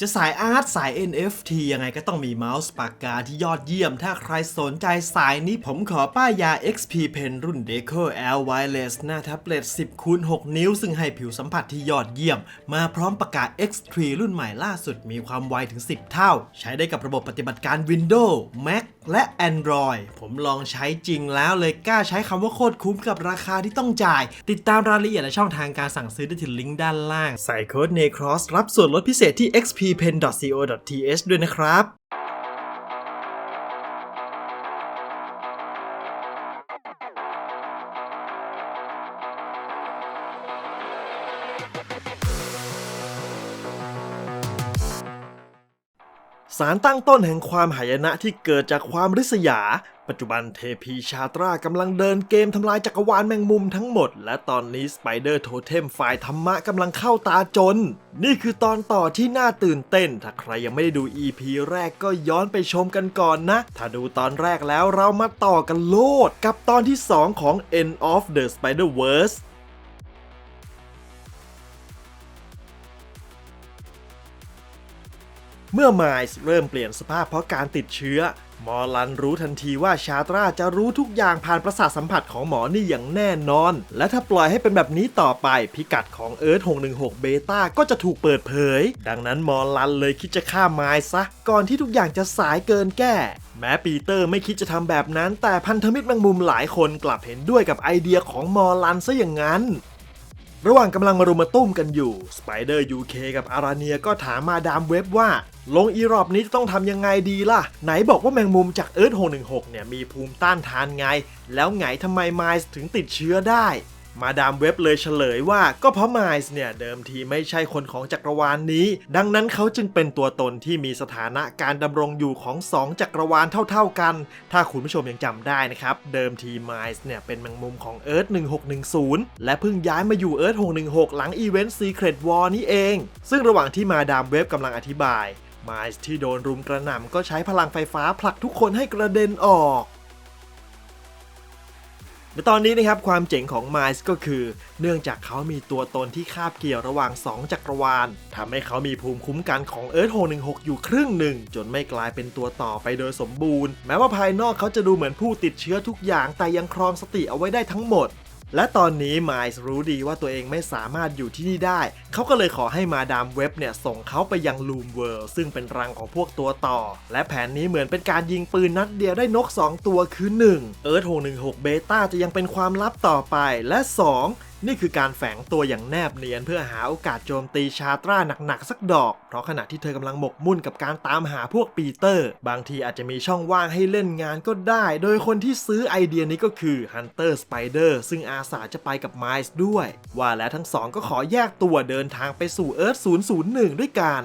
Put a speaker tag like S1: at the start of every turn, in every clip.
S1: จะสายอาร์ตสาย NFT ยังไงก็ต้องมีเมาส์ปากกาที่ยอดเยี่ยม ถ้าใครสนใจสายนี้ผมขอป้ายยา XP Pen รุ่น Deco L Wireless หน้าแท็บเล็ต 10คูณ6นิ้ว ซึ่งให้ผิวสัมผัสที่ยอดเยี่ยม มาพร้อมปากกา X3 รุ่นใหม่ล่าสุดมีความไวถึง 10 เท่า ใช้ได้กับระบบปฏิบัติการ Windows Mac และ Android ผมลองใช้จริงแล้วเลยกล้าใช้คำว่าโคตรคุ้มกับราคาที่ต้องจ่าย ติดตามรายละเอียดและช่องทางการสั่งซื้อได้ที่ลิงก์ด้านล่าง ใส่โค้ด NECROSS รับส่วนลดพิเศษที่ xppen.co.th ด้วยนะครับ สารตั้งต้นแห่งความหายนะที่เกิดจากความริษยา ปัจจุบันเทพีชาตรากำลังเดินเกมทำลายจักรวาลแมงมุมทั้งหมด และตอนนี้สไปเดอร์โทเทมฝ่ายธรรมะกำลังเข้าตาจน นี่คือตอนต่อที่น่าตื่นเต้น ถ้าใครยังไม่ได้ดู EP แรกก็ย้อนไปชมกันก่อนนะ ถ้าดูตอนแรกแล้วเรามาต่อกันโลด กับตอนที่ 2 ของ End of the Spider-Verse เมื่อไมล์เริ่มเปลี่ยนสภาพเพราะการติดเชื้อ มอลันรู้ทันทีว่าชาตราจะรู้ทุกอย่างผ่านประสาทสัมผัสของหมอนี่อย่างแน่นอน และถ้าปล่อยให้เป็นแบบนี้ต่อไป พิกัดของเอิร์ธ616เบต้าก็จะถูกเปิดเผย ดังนั้นมอลันเลยคิดจะฆ่าไมล์ซะ ก่อนที่ทุกอย่างจะสายเกินแก้แม้ปีเตอร์ไม่คิดจะทำแบบนั้น แต่พันธมิตรแมงมุมหลายคนกลับเห็นด้วยกับไอเดียของมอลันซะอย่างนั้น ระหว่างกำลังมารุมมาตุ้มกันอยู่สไปเดอร์ยูเคกับอาราเนียก็ถามมาดามเว็บว่า ลงอีรอบนี้จะต้องทำยังไงดีล่ะ ไหนบอกว่าแมงมุมจากเอิร์ธ616 เนี่ยมีภูมิต้านทานไง แล้วไงทำไมไมล์ถึงติดเชื้อได้ มาดามเว็บเลยเฉลยว่าก็เพราะไมล์เนี่ย เดิมทีไม่ใช่คนของจักรวาลนนี้ ดังนั้นเขาจึงเป็นตัวตนที่มีสถานะการดำรงอยู่ของสองจักรวาลเท่าๆกัน ถ้าคุณผู้ชมยังจำได้นะครับ เดิมทีไมล์เนี่ย เป็นแมงมุมของเอิร์ธ1610 และเพิ่งย้ายมาอยู่เอิร์ธ616 หลังอีเวนต์ Secret War นี่เอง ซึ่งระหว่างที่มาดามเว็บกำลังอธิบายไมล์ที่โดนรุมกระหน่ำก็ใช้พลังไฟฟ้าผลักทุกคนให้กระเด็นออก ในตอนนี้นะครับความเจ๋งของไมล์ก็คือ เนื่องจากเขามีตัวตนที่คาบเกี่ยวระหว่าง 2 จักรวาลทำให้เขามีภูมิคุ้มกันของเอิร์ธ616 อยู่ครึ่งหนึ่ง จนไม่กลายเป็นตัวต่อไปโดยสมบูรณ์ แม้ว่าภายนอกเขาจะดูเหมือนผู้ติดเชื้อทุกอย่างแต่ยังครองสติเอาไว้ได้ทั้งหมด และตอนนี้ไมล์รู้ดีว่าตัวเองไม่สามารถอยู่ที่นี่ได้ เขาก็เลยขอให้มาดามเว็บเนี่ยส่งเขาไปยังลูมเวิร์ซึ่งเป็นรังของพวกตัวต่อ และแผนนี้เหมือนเป็นการยิงปืนนัดเดียวได้นก 2 ตัวคือ 1 เอิร์ธ616เบต้าจะยังเป็นความลับต่อไปและ 2 นี่คือการแฝงตัวอย่างแนบเนียนเพื่อหาโอกาสโจมตีชาตราหนักๆสักดอก เพราะขณะที่เธอกำลังหมกมุ่นกับการตามหาพวกปีเตอร์ บางทีอาจจะมีช่องว่างให้เล่นงานก็ได้ โดยคนที่ซื้อไอเดียนี้ก็คือ Hunter Spider ซึ่งอาสาจะไปกับไมซ์ด้วย ว่าแล้วทั้งสองก็ขอแยกตัวเดินทางไปสู่เอิร์ธ001 ด้วยกัน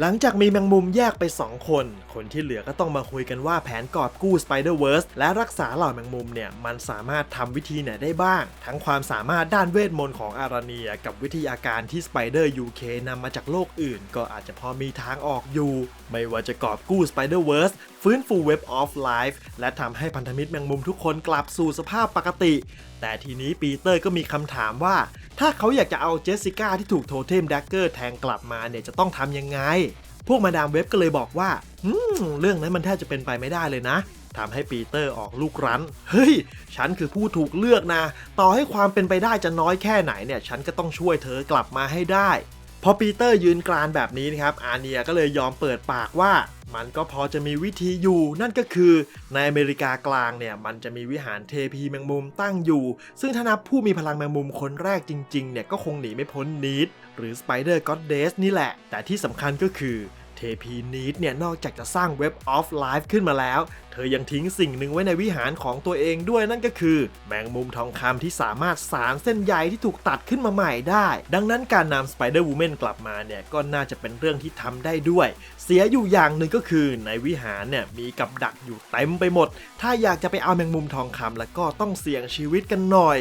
S1: หลังจากมีแมงมุมแยกไป 2 คน คนที่เหลือก็ต้องมาคุยกันว่าแผนกอบกู้ Spider-Verse และรักษาเหล่าแมงมุมเนี่ย มันสามารถทำวิธีไหนได้บ้าง ทั้งความสามารถด้านเวทมนต์ของอาราเนีย กับวิทยาการที่ Spider UK นำมาจากโลกอื่น ก็อาจจะพอมีทางออกอยู่ ไม่ว่าจะกอบกู้ Spider-Verse ฟื้นฟู Web of Life และทำให้พันธมิตรแมงมุมทุกคนกลับสู่สภาพปกติ แต่ทีนี้ปีเตอร์ก็มีคำถามว่า ถ้าเขาอยากจะเอาเจสสิก้าที่ถูกโทเทมดักเกอร์แทงกลับมาเนี่ยจะต้องทำยังไง พวกมาดามเว็บก็เลยบอกว่าอืมเรื่องนั้นมันแทบจะเป็นไปไม่ได้เลยนะทำให้ปีเตอร์ออกลูกรั้น เฮ้ย ฉันคือผู้ถูกเลือกนะ ต่อให้ความเป็นไปได้จะน้อยแค่ไหนเนี่ย ฉันก็ต้องช่วยเธอกลับมาให้ได้ พอปีเตอร์ยืนกรานแบบนี้นะครับอาเนียก็เลยยอมเปิดปากว่ามันก็พอจะมีวิธีอยู่ นั่นก็คือในอเมริกากลางเนี่ยมันจะมีวิหารเทพีแมงมุมตั้งอยู่ ซึ่งถ้านับผู้มีพลังแมงมุมคนแรกจริงๆเนี่ยก็คงหนีไม่พ้นนีดหรือสไปเดอร์ก็อดเดสนี่แหละ แต่ที่สำคัญก็คือ เทพีนีดเนี่ยนอกจากจะสร้างเว็บออฟไลฟ์ขึ้นมาแล้ว เธอยังทิ้งสิ่งหนึ่งไว้ในวิหารของตัวเองด้วยนั่นก็คือ แมงมุมทองคำที่สามารถสารเส้นใยที่ถูกตัดขึ้นมาใหม่ได้ ดังนั้นการนำสไปเดอร์วูแมนกลับมาเนี่ยก็น่าจะเป็นเรื่องที่ทำได้ด้วย เสียอยู่อย่างหนึ่งก็คือในวิหารเนี่ยมีกับดักอยู่เต็มไปหมด ถ้าอยากจะไปเอาแมงมุมทองคำแล้วก็ต้องเสี่ยงชีวิตกันหน่อย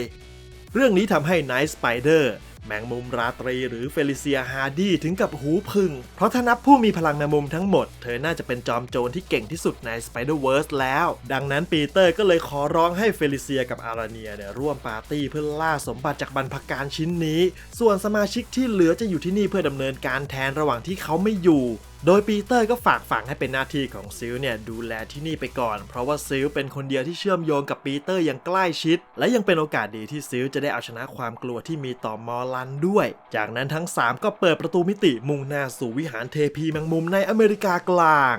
S1: เรื่องนี้ทำให้ไนท์สไปเดอร์ แมงมุมราตรีหรือเฟลิเซียฮาร์ดี้ถึงกับหูพึ่ง เพราะถ้านับผู้มีพลังแมงมุมทั้งหมด เธอน่าจะเป็นจอมโจรที่เก่งที่สุดใน Spider-Verse แล้ว ดังนั้นปีเตอร์ก็เลยขอร้องให้เฟลิเซียกับอาราเนียเนี่ยร่วมปาร์ตี้เพื่อล่าสมบัติจากบรรพการชิ้นนี้ ส่วนสมาชิกที่เหลือจะอยู่ที่นี่เพื่อดำเนินการแทนระหว่างที่เขาไม่อยู่ โดยปีเตอร์ก็ฝากฝังให้เป็นหน้าที่ของซิลเนี่ยดูแลที่นี่ไปก่อน เพราะว่าซิลเป็นคนเดียวที่เชื่อมโยงกับปีเตอร์อย่างใกล้ชิด และยังเป็นโอกาสดีที่ซิลจะได้เอาชนะความกลัวที่มีต่อมอลันด้วย จากนั้นทั้ง 3 ก็เปิดประตูมิติมุ่งหน้าสู่วิหารเทพีแมงมุมในอเมริกากลาง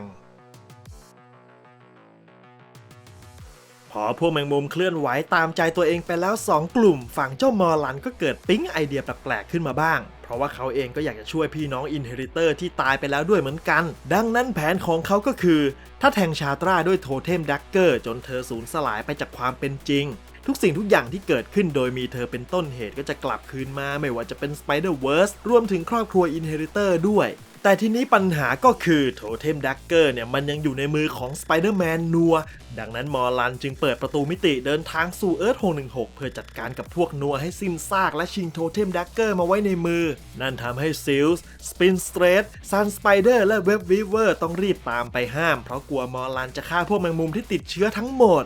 S1: พอพวกแมงมุมเคลื่อนไหวตามใจตัวเองไปแล้ว 2 กลุ่ม ฝั่งเจ้ามอลันก็เกิดปิ๊งไอเดียแปลกๆขึ้นมาบ้าง เพราะว่าเขาเองก็อยากจะช่วยพี่น้องอินเฮริเตอร์ที่ตายไปแล้วด้วยเหมือนกัน ดังนั้นแผนของเขาก็คือ ถ้าแทงชาตราด้วยโทเทมดักเกอร์จนเธอสูญสลายไปจากความเป็นจริง ทุกสิ่งทุกอย่างที่เกิดขึ้นโดยมีเธอเป็นต้นเหตุก็จะกลับคืนมา ไม่ว่าจะเป็นสไปเดอร์เวิร์สรวมถึงครอบครัวอินเฮริเตอร์ด้วย แต่ทีนี้ปัญหาก็คือโทเทมดักเกอร์เนี่ยมันยังอยู่ในมือของ Spider-Man นัว ดังนั้นมอร์ลันจึงเปิดประตูมิติเดินทางสู่เอิร์ธ616 เพื่อจัดการกับพวกนัวให้สิ้นซากและชิงโทเทมดักเกอร์มาไว้ในมือ นั่นทำให้ซิลส์สปินสเตรทซันสไปเดอร์และเว็บวีเวอร์ต้องรีบตามไปห้าม เพราะกลัวมอร์ลันจะฆ่าพวกแมงมุมที่ติดเชื้อทั้งหมด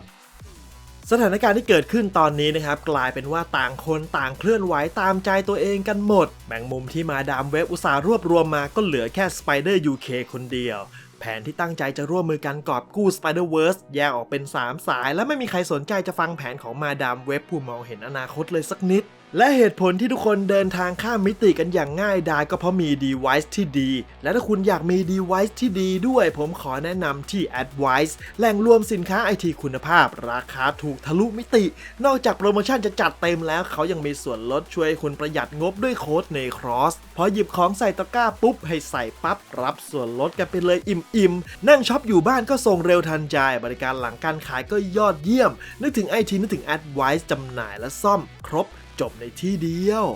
S1: สถานการณ์ที่เกิดขึ้นตอนนี้นะครับ กลายเป็นว่าต่างคนต่างเคลื่อนไหวตามใจตัวเองกันหมดแบ่งมุมที่มาดามเว็บอุตสาห์รวบรวมมาก็เหลือแค่สไปเดอร์ยูเคนเดียว แผนที่ตั้งใจจะร่วมมือกันกอบกู้ Spider-Verse แยกออกเป็น 3 สาย และไม่มีใครสนใจจะฟังแผนของมาดามเว็บผู้มองเห็นอนาคตเลยสักนิด และเหตุผลที่ทุกคนเดินทางข้ามมิติกันอย่างง่ายดายก็เพราะมี device ที่ดี และถ้าคุณอยากมี device ที่ดีด้วย ผมขอแนะนำที่ Advice แหล่งรวมสินค้าไอทีคุณภาพ ราคาถูกทะลุมิติ นอกจากโปรโมชั่นจะจัดเต็มแล้ว เขายังมีส่วนลดช่วยให้คุณประหยัดงบด้วยโค้ดเนครอสพอหยิบของใส่ตะกร้าปุ๊บ ให้ใส่ปั๊บรับส่วนลดกันไปเลยอิ่มๆนั่งช็อปอยู่บ้านก็ส่งเร็วทันใจ บริการหลังการขายก็ยอดเยี่ยม นึกถึงไอทีนึกถึง Advice จำหน่ายและซ่อม ครบ จบในที่เดียว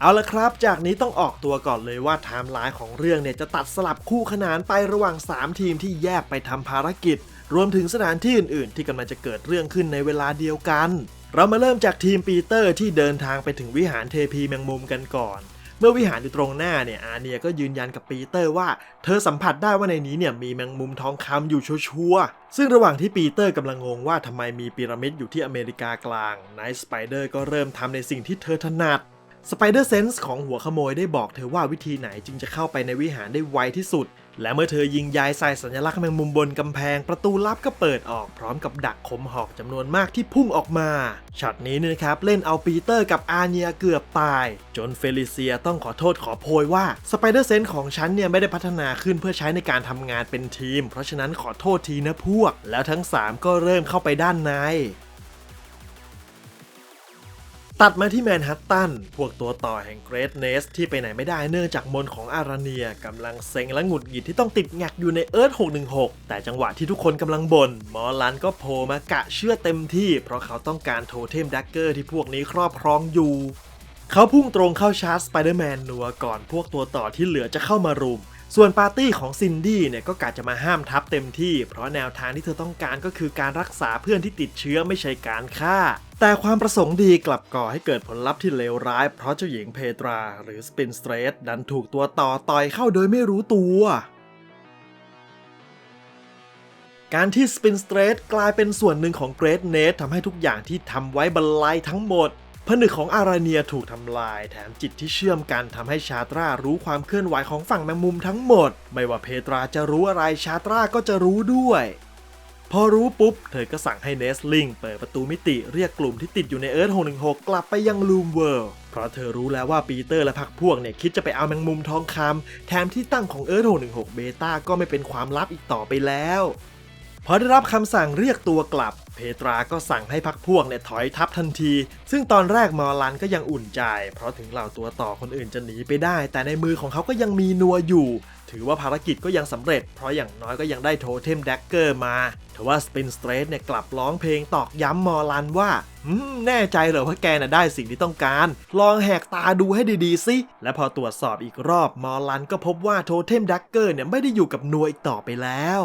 S1: เอาละครับ จากนี้ต้องออกตัวก่อนเลยว่าไทม์ไลน์ของเรื่องเนี่ยจะตัดสลับคู่ขนานไประหว่าง 3 ทีมที่แยกไปทำภารกิจ รวมถึงสถานที่อื่น ๆ ที่กำลังจะเกิดเรื่องขึ้นในเวลาเดียวกัน เรามาเริ่มจากทีมปีเตอร์ที่เดินทางไปถึงวิหารเทพีแมงมุมกันก่อน มื่อวิหารอยู่ตรงหน้าเนี่ยอาเนียก็ยืนยันกับปีเตอร์ว่า เธอสัมผัสได้ว่าในนี้เนี่ยมีแมงมุมทองคำอยู่ชัวร์ๆซึ่งระหว่างที่ปีเตอร์กำลังงงว่าทำไมมีพีระมิดอยู่ที่อเมริกากลางไนท์สไปเดอร์ก็เริ่มทำในสิ่งที่เธอถนัดสไปเดอร์เซนส์ของหัวขโมยได้บอกเธอว่าวิธีไหนจึงจะเข้าไปในวิหารได้ไวที่สุด และเมื่อเธอยิงยายใส่สัญลักษณ์แมงมุมบนกำแพง ประตูลับก็เปิดออกพร้อมกับดักคมหอกจำนวนมากที่พุ่งออกมา ช็อตนี้เนี่ยนะครับเล่นเอาปีเตอร์กับอาเนียเกือบตาย จนเฟลิเซียต้องขอโทษขอโพยว่าสไปเดอร์เซนส์ของฉันเนี่ยไม่ได้พัฒนาขึ้นเพื่อใช้ในการทำงานเป็นทีม เพราะฉะนั้นขอโทษทีนะพวก แล้วทั้ง 3 ก็เริ่มเข้าไปด้านใน ตัดมาที่แมนฮัตตัน พวกตัวต่อแห่งเกรทเนสที่ไปไหนไม่ได้เนื่องจากมนของอาราเนียกำลังเซ็งและหงุดหงิดที่ต้องติดแงกอยู่ในเอิร์ธ616 แต่จังหวะที่ทุกคนกำลังบน่นหมอลันก็โผล่มากะเชื่อเต็มที่ เพราะเขาต้องการโทเทมดักเกอร์ที่พวกนี้ครอบครองอยู่ เขาพุ่งตรงเข้าชาร์จสไปเดอร์แมนนัวก่อนพวกตัวต่อที่เหลือจะเข้ามารุม ส่วนปาร์ตี้ของซินดี้เนี่ยก็กะจะมาห้ามทับเต็มที่ เพราะแนวทางที่เธอต้องการก็คือการรักษาเพื่อนที่ติดเชื้อไม่ใช่การฆ่า แต่ความประสงค์ดีกลับก่อให้เกิดผลลัพธ์ที่เลวร้าย เพราะเจ้าหญิงเพตรา หรือสปินสเตรทดันถูกตัวต่อต่อยเข้าโดยไม่รู้ตัวการที่สปินสเตรทกลายเป็นส่วนหนึ่งของเกรดเนททำให้ทุกอย่างที่ทำไว้บรรลัยทั้งหมด ผนึกของอาราเนียถูกทำลาย แถมจิตที่เชื่อมกันทำให้ชาตรารู้ความเคลื่อนไหวของฝั่งแมงมุมทั้งหมด ไม่ว่าเพตราจะรู้อะไรชาตราก็จะรู้ด้วย พอรู้ปุ๊บ เธอก็สั่งให้เนสลิงเปิดประตูมิติเรียกกลุ่มที่ติดอยู่ในเอิร์ธ616 กลับไปยังลูมเวิลด์เพราะเธอรู้แล้วว่าปีเตอร์และพรรคพวกเนี่ยคิดจะไปเอาแมงมุมทองคำแถมที่ตั้งของเอิร์ธ616เบต้าก็ไม่เป็นความลับอีกต่อไปแล้ว พอได้รับคำสั่งเรียกตัวกลับ เพตราก็สั่งให้พักพวกเนี่ยถอยทับทันที ซึ่งตอนแรกมอลันก็ยังอุ่นใจ เพราะถึงเหล่าตัวต่อคนอื่นจะหนีไปได้ แต่ในมือของเขาก็ยังมีนัวอยู่ ถือว่าภารกิจก็ยังสำเร็จ เพราะอย่างน้อยก็ยังได้โทเทมแดกเกอร์มาแต่ว่าสปินสเตรทเนี่ยกลับร้องเพลงตอกย้ำมอลันว่าแน่ใจเหรอว่าแกน่ะได้สิ่งที่ต้องการ ลองแหกตาดูให้ดีๆสิ และพอตรวจสอบอีกรอบมอลันก็พบว่าโทเทมแดกเกอร์เนี่ยไม่ได้อยู่กับนัวอีกต่อไปแล้ว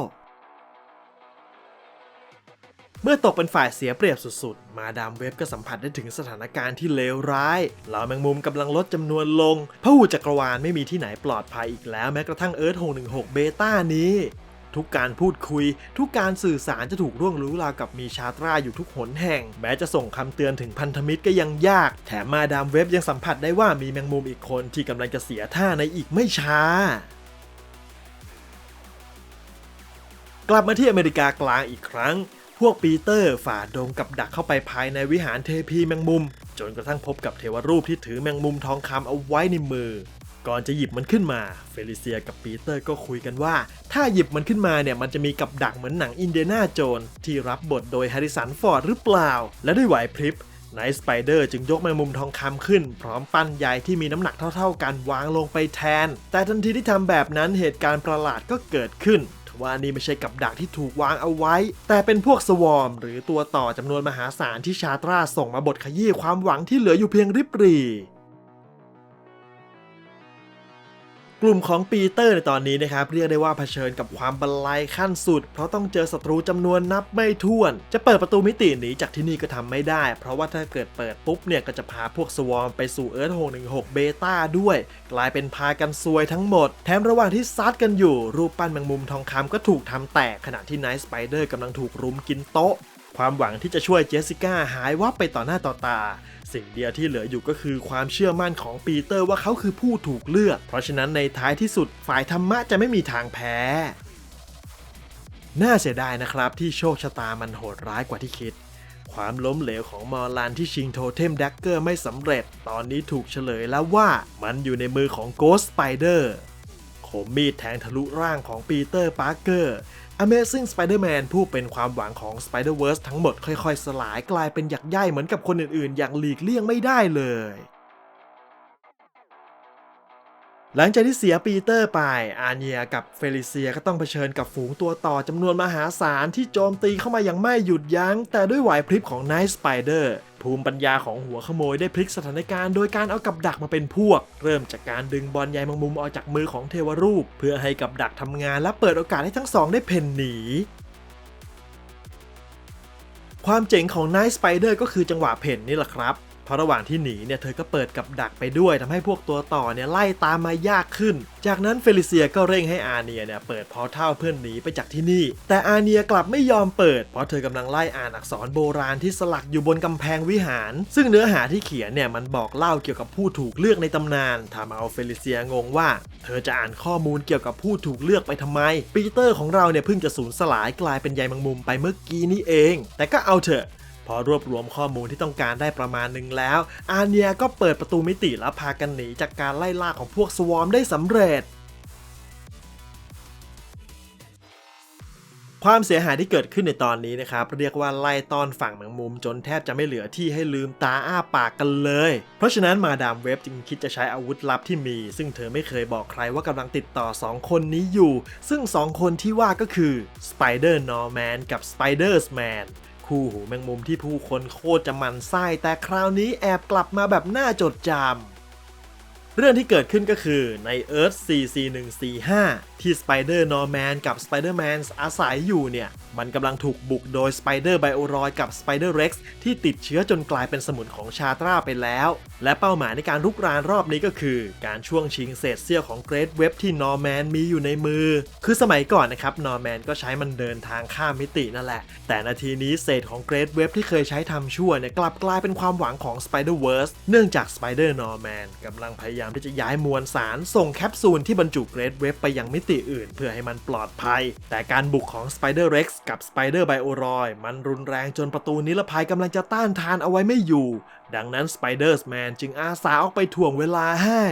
S1: เมื่อตกเป็นฝ่ายเสียเปรียบสุดๆ มาดามเว็บก็สัมผัสได้ถึงสถานการณ์ที่เลวร้ายเหล่าแมงมุมกำลังลดจำนวนลงพหูจักรวาลไม่มีที่ไหนปลอดภัยอีกแล้วแม้กระทั่งเอิร์ธ616 เบต้านี้ ทุกการพูดคุย ทุกการสื่อสารจะถูกร่วงรู้ราวกับมีชาตราอยู่ทุกหนแห่ง แม้จะส่งคำเตือนถึงพันธมิตรก็ยังยาก แถมมาดามเว็บยังสัมผัสได้ว่ามีแมงมุมอีกคนที่กำลังจะเสียท่าในอีกไม่ช้ากลับมาที่อเมริกากลางอีกครั้ง วกปีเตอร์ฝ่าดงกับดักเข้าไปภายในวิหารเทพีแมงมุม จนกระทั่งพบกับเทวรูปที่ถือแมงมุมทองคำเอาไว้ในมือ ก่อนจะหยิบมันขึ้นมา เฟลิเซียกับปีเตอร์ก็คุยกันว่า ถ้าหยิบมันขึ้นมาเนี่ยมันจะมีกับดักเหมือนหนังอินเดียนาโจนที่รับบทโดยแฮร์ริสันฟอร์ดหรือเปล่า และด้วยไหวพริบไนท์สไปเดอร์จึงยกแมงมุมทองคำขึ้น พร้อมปั้นใยที่มีน้ำหนักเท่าๆกันวางลงไปแทน แต่ทันทีที่ทำแบบนั้นเหตุการณ์ประหลาดก็เกิดขึ้น ว่านี่ไม่ใช่กับดักที่ถูกวางเอาไว้ แต่เป็นพวกสวอมหรือตัวต่อจำนวนมหาศาลที่ชาตราส่งมาบทขยี้ความหวังที่เหลืออยู่เพียงริบหรี่ กลุ่มของปีเตอร์ในตอนนี้นะครับเรียกได้ว่าเผชิญกับความบันไลขั้นสุด เพราะต้องเจอศัตรูจำนวนนับไม่ถ้วน จะเปิดประตูมิติหนีจากที่นี่ก็ทำไม่ได้ เพราะว่าถ้าเกิดเปิดปุ๊บเนี่ยก็จะพาพวกสวอมไปสู่เอิร์ธ616เบต้าด้วย กลายเป็นพากันซวยทั้งหมด แถมระหว่างที่ซัดกันอยู่รูปปั้นแมงมุมทองคำก็ถูกทำแตกขณะที่ไนท์สไปเดอร์กำลังถูกรุมกินโต๊ะ ความหวังที่จะช่วยเจสสิก้าหายวับไปต่อหน้าต่อตา สิ่งเดียวที่เหลืออยู่ก็คือความเชื่อมั่นของปีเตอร์ว่าเขาคือผู้ถูกเลือก เพราะฉะนั้นในท้ายที่สุดฝ่ายธรรมะจะไม่มีทางแพ้ น่าเสียดายนะครับที่โชคชะตามันโหดร้ายกว่าที่คิด ความล้มเหลวของมอร์ลันที่ชิงโทเทมแดกเกอร์ไม่สำเร็จ ตอนนี้ถูกเฉลยแล้วว่ามันอยู่ในมือของโกสต์สไปเดอร์คมมีดแทงทะลุร่างของปีเตอร์ปาร์เกอร์ Amazing Spider-Man ผู้เป็นความหวังของ Spider-Verse ทั้งหมดค่อยๆ สลายกลายเป็นหยักใยเหมือนกับคนอื่นๆ อย่างหลีกเลี่ยงไม่ได้เลย หลังจากที่เสียปีเตอร์ไป อาเนียกับเฟลิเซียก็ต้องเผชิญกับฝูงตัวต่อจำนวนมหาศาลที่โจมตีเข้ามาอย่างไม่หยุดยัง้ง แต่ด้วยไหวพริบของไนท์สไปเดอร์ ภูมิปัญญาของหัวขโมยได้พลิกสถานการณ์โดยการเอากับดักมาเป็นพวก เริ่มจากการดึงบอลใยแมงมุมออกจากมือของเทวรูป เพื่อให้กับดักทำงานและเปิดโอกาสให้ทั้งสองได้เพ่นหนีความเจ๋งของ Night Spider ก็คือจังหวะเพ่นนี่แหละครับ เพราะระหว่างที่หนีเนี่ยเธอก็เปิดกับดักไปด้วยทำให้พวกตัวต่อเนี่ยไล่ตามมายากขึ้น จากนั้นเฟลิเซียก็เร่งให้อาเนียเนี่ยเปิดพอเท่าเพื่อนหนีไปจากที่นี่ แต่อาเนียกลับไม่ยอมเปิด เพราะเธอกำลังไล่อ่านอักษรโบราณที่สลักอยู่บนกำแพงวิหาร ซึ่งเนื้อหาที่เขียนเนี่ยมันบอกเล่าเกี่ยวกับผู้ถูกเลือกในตำนานทำเอาเฟลิเซียงงว่า เธอจะอ่านข้อมูลเกี่ยวกับผู้ถูกเลือกไปทำไม ปีเตอร์ของเราเนี่ยเพิ่งจะสูญสลายกลายเป็นใยแมงมุมไปเมื่อกี้นี่เอง แต่ก็เอาเถอะ พอรวบรวมข้อมูลที่ต้องการได้ประมาณหนึ่งแล้ว อาเนียก็เปิดประตูมิติแล้วพากันหนีจากการไล่ล่าของพวกสวอมได้สำเร็จ ความเสียหายที่เกิดขึ้นในตอนนี้นะครับ เรียกว่าไล่ต้อนฝั่งแมงมุมจนแทบจะไม่เหลือที่ให้ลืมตาอ้าปากกันเลย เพราะฉะนั้นมาดามเว็บจึงคิดจะใช้อาวุธลับที่มี ซึ่งเธอไม่เคยบอกใครว่ากำลังติดต่อ 2 คนนี้อยู่ ซึ่ง 2 คนที่ว่าก็คือ Spider Norman กับ Spider's Man คู่หูแมงมุมที่ผู้คนโคตรจะมันไส้แต่คราวนี้แอบกลับมาแบบน่าจดจำ เรื่องที่เกิดขึ้นก็คือใน Earth 44145 ที่ Spider Norman กับ Spider-Man อาศัยอยู่เนี่ย มันกำลังถูกบุกโดย Spider b i o r o i d กับ Spider Rex ที่ติดเชื้อจนกลายเป็นสมุนของชาตราไปแล้ว และเป้าหมายในการรุกรานรอบนี้ก็คือ การช่วงชิงเศษเสี้ยวของ Great Web ที่ Norman มีอยู่ในมือ คือสมัยก่อนนะครับ Norman ก็ใช้มันเดินทางข้ามมิตินั่นแหละ แต่นาทีนี้เศษของ Great Web ที่เคยใช้ทำชั่วเนี่ยกลับกลายเป็นความหวังของ Spider-Verse เนื่องจาก Spider Norman กำลังพยายามามที่จะย้ายมวลสารส่งแคปซูลที่บรรจุ Great Web ไปยังมิติอื่น เพื่อให้มันปลอดภัย แต่การบุกของ Spider Rex กับ Spider b i o r o i d มันรุนแรงจนประตูนิรภัยกำลังจะต้านทานเอาไว้ไม่อยู่ ดังนั้น Spider's Man จึงอาสาออกไปถ่วงเวลาให้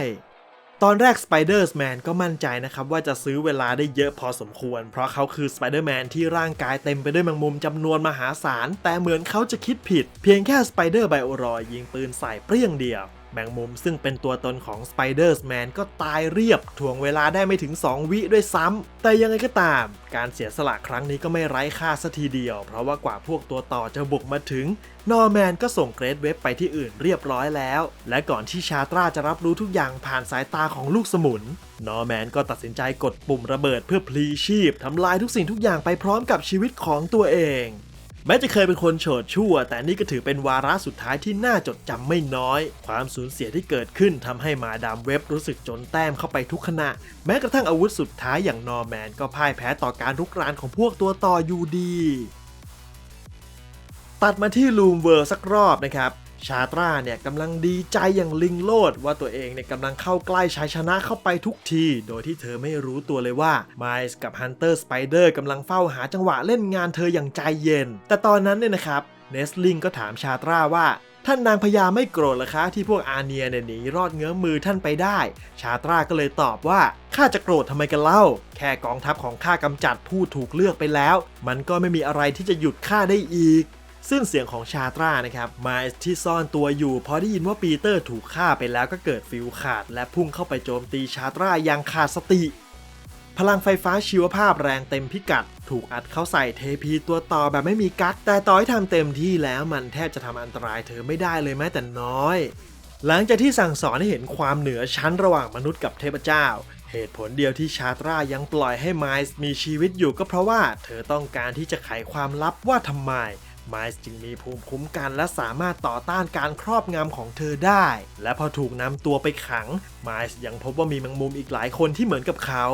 S1: ตอนแรก Spider-Man ก็มั่นใจนะครับว่าจะซื้อเวลาได้เยอะพอสมควร เพราะเขาคือ Spider-Man ที่ร่างกายเต็มไปด้วยแมงมุมจำนวนมหาศาล แต่เหมือนเขาจะคิดผิด เพียงแค่ Spider b i o r o i d ยิงปืนใส่เปรี้ยงเดียว แมงมุมซึ่งเป็นตัวตนของ Spider's Man ก็ตายเรียบถ่วงเวลาได้ไม่ถึง 2 วิด้วยซ้ำ แต่ยังไงก็ตาม การเสียสละครั้งนี้ก็ไม่ไร้ค่าสัทีเดียว เพราะว่ากว่าพวกตัวต่อจะบุกมาถึง นอร์แมนก็ส่งเกรดเว็บไปที่อื่นเรียบร้อยแล้ว และก่อนที่ชาตราจะรับรู้ทุกอย่างผ่านสายตาของลูกสมุน นอร์แมนก็ตัดสินใจกดปุ่มระเบิดเพื่อพลีชีพทำลายทุกสิ่งทุกอย่างไปพร้อมกับชีวิตของตัวเอง แม้จะเคยเป็นคนโฉดชั่ว แต่นี่ก็ถือเป็นวาระสุดท้ายที่น่าจดจำไม่น้อย ความสูญเสียที่เกิดขึ้นทำให้มาดามเว็บรู้สึกจนแต้มเข้าไปทุกขณะ แม้กระทั่งอาวุธสุดท้ายอย่างนอร์แมนก็พ่ายแพ้ต่อการรุกรานของพวกตัวต่ออยู่ดี ตัดมาที่ลูมเวิร์สักรอบนะครับ ชาตราเนี่ยกำลังดีใจอย่างลิงโลดว่าตัวเองเนี่ยกำลังเข้าใกล้ชัยชนะเข้าไปทุกที โดยที่เธอไม่รู้ตัวเลยว่าไมล์กับฮันเตอร์สไปเดอร์กำลังเฝ้าหาจังหวะเล่นงานเธออย่างใจเย็น แต่ตอนนั้นเนี่ยนะครับเนสลิงก็ถามชาตราว่าท่านนางพญาไม่โกรธหรอคะที่พวกอาเนียเนี่ยหนีรอดเงื้อมือท่านไปได้ ชาตราก็เลยตอบว่าข้าจะโกรธทำไมกันเล่า แค่กองทัพของข้ากำจัดผู้ถูกเลือกไปแล้ว มันก็ไม่มีอะไรที่จะหยุดข้าได้อีก ซึ่งเสียงของชาตรานะครับไมล์ที่ซ่อนตัวอยู่พอได้ยินว่าปีเตอร์ถูกฆ่าไปแล้วก็เกิดฟิลขาด และพุ่งเข้าไปโจมตีชาตราอย่างขาดสติ พลังไฟฟ้าชีวภาพแรงเต็มพิกัด ถูกอัดเข้าใส่เทพีตัวต่อแบบไม่มีกั๊กแต่ต่อให้ทำเต็มที่แล้วมันแทบจะทำอันตรายเธอไม่ได้เลยแม้แต่น้อย หลังจากที่สั่งสอนให้เห็นความเหนือชั้นระหว่างมนุษย์กับเทพเจ้าเหตุผลเดียวที่ชาตรายังปล่อยให้ไมล์มีชีวิตอยู่ก็เพราะว่า เธอต้องการที่จะไขความลับว่าทำไม ไมส์จึงมีภูมิคุ้มกันและสามารถต่อต้านการครอบงำของเธอได้ และพอถูกนำตัวไปขังไมส์ยังพบว่ามีแมงมุมอีกหลายคนที่เหมือนกับเขา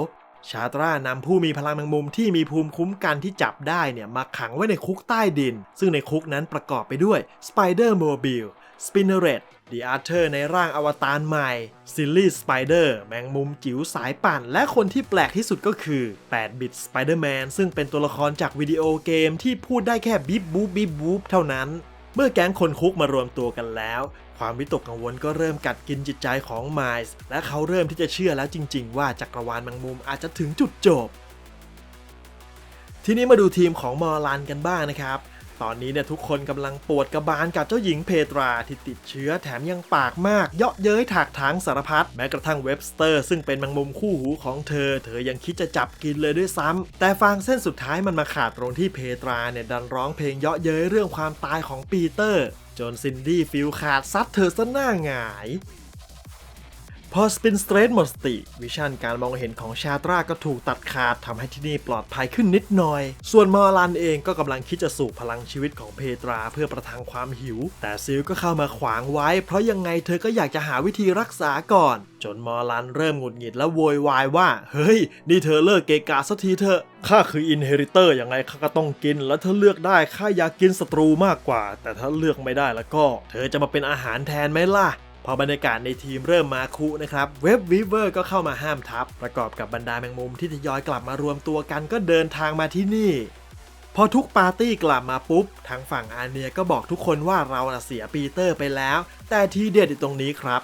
S1: ชาตรานำผู้มีพลังแมงมุมที่มีภูมิคุ้มกันที่จับได้เนี่ยมาขังไว้ในคุกใต้ดิน ซึ่งในคุกนั้นประกอบไปด้วยสไปเดอร์โมบิล Spider Mobile Spinneret The Archer ในร่างอวตารใหม่ Silly Spider แมงมุมจิ๋วสายปั่น และคนที่แปลกที่สุดก็คือ 8-bit Spider-Man ซึ่งเป็นตัวละครจากวิดีโอเกมที่พูดได้แค่บิบบูบบิบบูบเท่านั้น เมื่อแก๊งคนคุกมารวมตัวกันแล้ว ความวิตกกังวลก็เริ่มกัดกินจิตใจของไมล์และเขาเริ่มที่จะเชื่อแล้วจริง ๆ ว่าจักรวาลแมงมุมอาจจะถึงจุดจบ ทีนี้มาดูทีมของมอร์ลันกันบ้างนะครับ ตอนนี้เนี่ยทุกคนกำลังปวดกระบาลกับเจ้าหญิงเพตราที่ติดเชื้อแถมยังปากมาก เยาะเย้ยถากถางสารพัดแม้กระทั่งเว็บสเตอร์ ซึ่งเป็นแมงมุมคู่หูของเธอ เธอยังคิดจะจับกินเลยด้วยซ้ำแต่ฟางเส้นสุดท้ายมันมาขาดตรงที่เพตราเนี่ยดันร้องเพลงเยาะเย้ยเรื่องความตายของปีเตอร์ จนซินดี้ฟิลขาดซัดเธอซะหน้าหงาย พอสปินสเตรทหมดสติ วิชั่นการมองเห็นของชาตราก็ถูกตัดขาดทำให้ที่นี่ปลอดภัยขึ้นนิดหน่อย ส่วนมอรันเองก็กำลังคิดจะสูบพลังชีวิตของเพตราเพื่อประทังความหิว แต่ซิลก็เข้ามาขวางไว้ เพราะยังไงเธอก็อยากจะหาวิธีรักษาก่อน จนมอรันเริ่มหงุดหงิดและโวยวายว่า เฮ้ย นี่เธอเลิกเกกะสักทีเถอะข้าคืออินเฮริเตอร์ยังไงข้าก็ต้องกิน แล้วถ้าเลือกได้ข้าอยากกินศัตรูมากกว่า แต่ถ้าเลือกไม่ได้แล้วก็ เธอจะมาเป็นอาหารแทนไหมล่ะ พอบรรยากาศในทีมเริ่มมาคุนะครับเว็บวีเวอร์ก็เข้ามาห้ามทับ ประกอบกับบรรดาแมงมุมที่ทยอยกลับมารวมตัวกันก็เดินทางมาที่นี่ พอทุกปาร์ตี้กลับมาปุ๊บ ทางฝั่งอาเนียก็บอกทุกคนว่าเราน่ะเสียปีเตอร์ไปแล้ว แต่ที่เด็ดอยู่ตรงนี้ครับ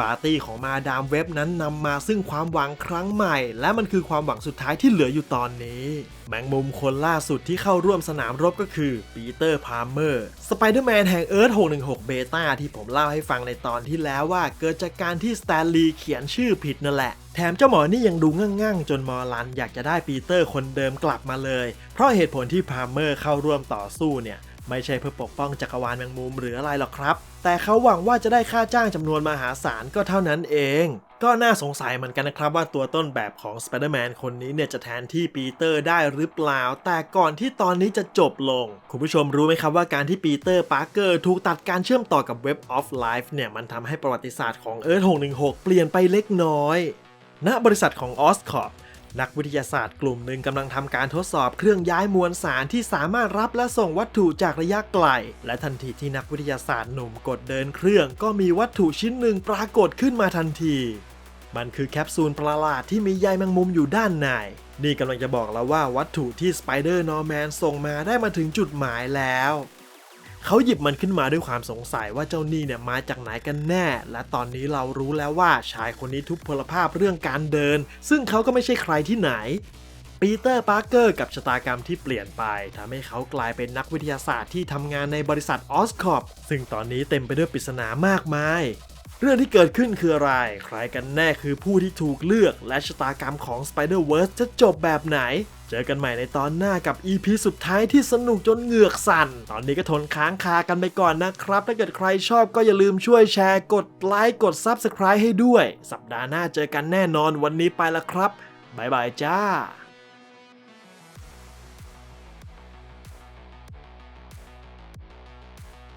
S1: ปาร์ตี้ของมาดามเว็บนั้นนำมาซึ่งความหวังครั้งใหม่ และมันคือความหวังสุดท้ายที่เหลืออยู่ตอนนี้ แมงมุมคนล่าสุดที่เข้าร่วมสนามรบก็คือปีเตอร์พาร์เมอร์สไปเดอร์แมนแห่งเอิร์ธ616เบต้าที่ผมเล่าให้ฟังในตอนที่แล้วว่าเกิดจากการที่สแตนลีย์เขียนชื่อผิดนั่นแหละแถมเจ้าหมอนี่ยังดูง่างๆ จนมอรันอยากจะได้ปีเตอร์คนเดิมกลับมาเลย เพราะเหตุผลที่พาร์เมอร์เข้าร่วมต่อสู้เนี่ย ไม่ใช่เพื่อปกป้องจักรวาลแมงมุมหรืออะไรหรอกครับ แต่เขาหวังว่าจะได้ค่าจ้างจำนวนมหาศาลก็เท่านั้นเอง ก็น่าสงสัยเหมือนกันนะครับว่าตัวต้นแบบของ Spider-Man คนนี้เนี่ยจะแทนที่ปีเตอร์ได้หรือเปล่า แต่ก่อนที่ตอนนี้จะจบลง คุณผู้ชมรู้ไหมครับว่าการที่ปีเตอร์ปาร์เกอร์ถูกตัดการเชื่อมต่อกับ Web of Life เนี่ยมันทำให้ประวัติศาสตร์ของ Earth 616 เปลี่ยนไปเล็กน้อย ณบริษัทของ Oscorp นักวิทยาศาสตร์กลุ่มหนึ่งกำลังทำการทดสอบเครื่องย้ายมวลสารที่สามารถรับและส่งวัตถุจากระยะไกล และทันทีที่นักวิทยาศาสตร์หนุ่มกดเดินเครื่อง ก็มีวัตถุชิ้นหนึ่งปรากฏขึ้นมาทันที มันคือแคปซูลประหลาดที่มีใยแมงมุมอยู่ด้านใน นี่กำลังจะบอกเราว่าวัตถุที่สไปเดอร์นอร์แมนส่งมาได้มาถึงจุดหมายแล้ว เขาหยิบมันขึ้นมาด้วยความสงสัยว่าเจ้านี่เนี่ยมาจากไหนกันแน่ และตอนนี้เรารู้แล้วว่าชายคนนี้ทุพพลภาพเรื่องการเดิน ซึ่งเขาก็ไม่ใช่ใครที่ไหนปีเตอร์ ปาร์เกอร์กับชะตากรรมที่เปลี่ยนไปทำให้เขากลายเป็นนักวิทยาศาสตร์ที่ทำงานในบริษัทออสคอปซึ่งตอนนี้เต็มไปด้วยปริศนามากมาย เรื่องที่เกิดขึ้นคืออะไร ใครกันแน่คือผู้ที่ถูกเลือก และชะตากรรมของ Spider-Verse จะจบแบบไหน จอกันใหม่ในตอนหน้ากับ EP สุดท้ายที่สนุกจนเหงือกสั่น ตอนนี้ก็ทนค้างคากันไปก่อนนะครับ ถ้าเกิดใครชอบก็อย่าลืมช่วยแชร์ กดไลค์ กด Subscribe ให้ด้วย สัปดาห์หน้าเจอกันแน่นอนวันนี้ไปละครับ บ๊ายบายจ้า